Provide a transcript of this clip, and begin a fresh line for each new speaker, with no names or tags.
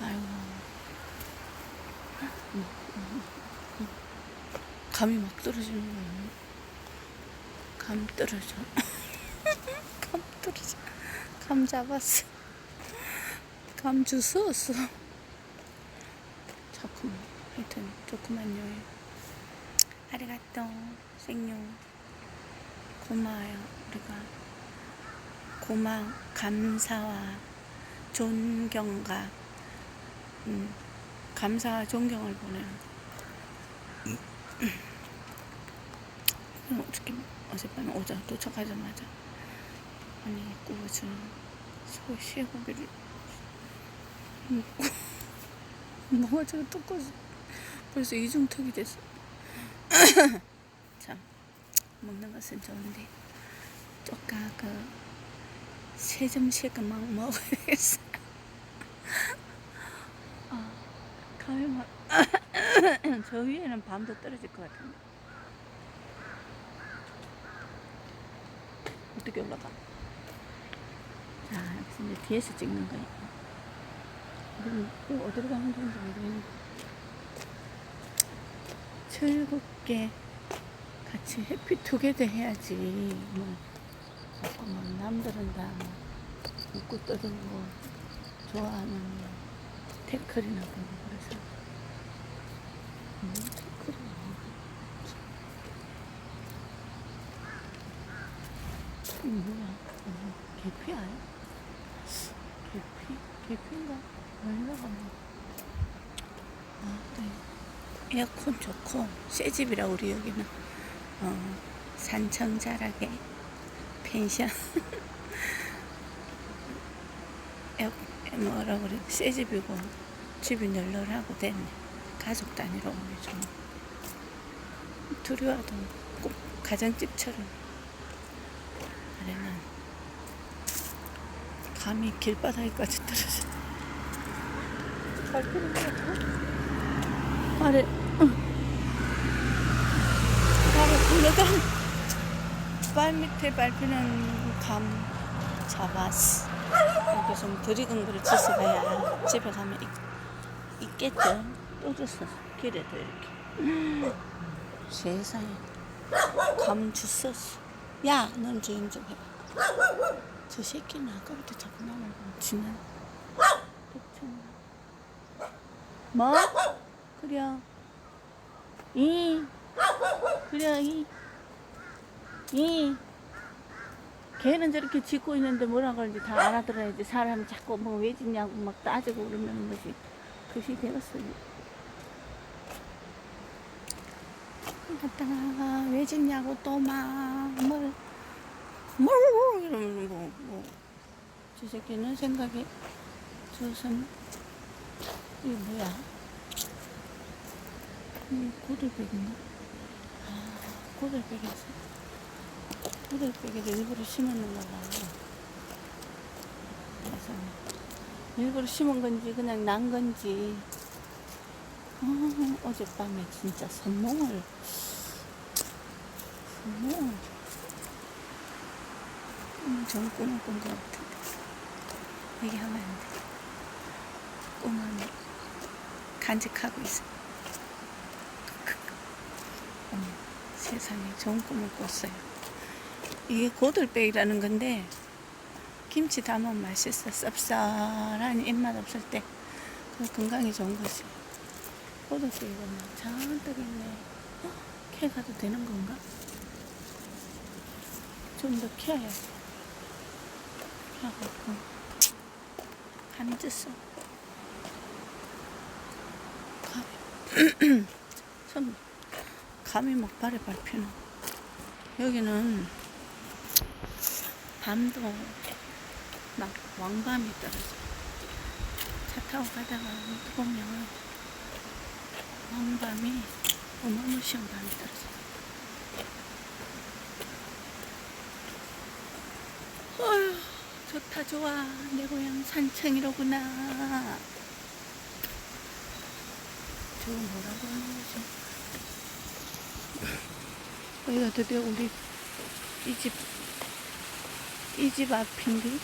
아이고. 감이 막 떨어지는 거예요. 감 떨어져. 감 떨어져. 감 잡았어. 감 주웠어. 자꾸만. 하여튼, 조그만요. 아리가또, 생용. 고마워요. 우리가 고마, 감사와 존경과 음, 감사와 존경을 거. 그럼 어떻게 어젯밤에 오자 도착하자마자 언니 구워주는 소 쇠고기를 먹고 먹어가지고 또 꺼져 벌써 이중턱이 됐어 참 먹는 것은 좋은데 쪼까 그세 점씩은 막 먹어야겠어 아 막 저 위에는 밤도 떨어질 것 같은데. 어떻게 올라가? 자, 여기서 이제 뒤에서 찍는 거예요. 또 어디로 가면 되는지 모르겠는데. 즐겁게 같이 해피 투게더 해야지. 뭐, 자꾸 막 남들은 다 웃고 떠들고 좋아하는 태클이나 그런 아, 네. 에어컨 좋고, 새 집이라 우리 여기는. 어, 산청 자락에 펜션. 에어, 뭐라 그래, 새 집이고, 집이 널널하고 됐네. 가족 단위로 오면 좀. 와도 꼭 가정집처럼. 아래는 감이 길바닥에까지 것 같아. 아래, 응. 발을 굴러가. 발 밑에 밟히는 감 잡았어. 이렇게 좀덜 익은 거를 주워가야 집에 가면 있, 있겠죠. 또 줬어. 길에도 이렇게. 세상에. 감 주웠어. 야, 넌 조용 좀 해봐. 저 새끼는 아까부터 자꾸 지는 독촉나. 뭐? 그래. 이. 그래, 이. 이. 걔는 저렇게 짖고 있는데 뭐라 그러는지 다 알아들어야지. 사람이 자꾸 뭐왜 짖냐고 막 따지고 그러면 것이 그시 되었어요. 갔다가 왜 짖냐고 또 막뭘 뭘 이러면 뭐, 뭐. 저 새끼는 생각이 저선 이게 뭐야 이 고들백인가 아 고들백에서 고들백에를 일부러 심었는 거라 그래서 일부러 심은 건지 그냥 난 건지 어, 어젯밤에 진짜 선몽을 선몽을 엄청 꿈을 꾼것 같은데 얘기하면 안 돼. 꿈은 간직하고 있어. 세상에 좋은 꿈을 꿨어요. 이게 고들빼기라는 건데 김치 담으면 맛있어. 쌉쌀한 입맛 없을 때 그 건강에 좋은 거지. 고들빼기가 막 잔뜩 있네. 어? 캐 가도 되는 건가? 좀더 키워야지. 키워갖고 감이 쪘어. 감이 손 감이 막 발에 밟히는. 여기는 밤도 막 왕밤이 떨어져. 차 타고 가다가 보면 왕밤이 어마무시한 밤이 떨어져. 어휴, 좋다 좋아. 내 고향 산청이로구나. 저거 뭐라고 하는 거지? 여기가 드디어 우리 이 집 이 집 앞인데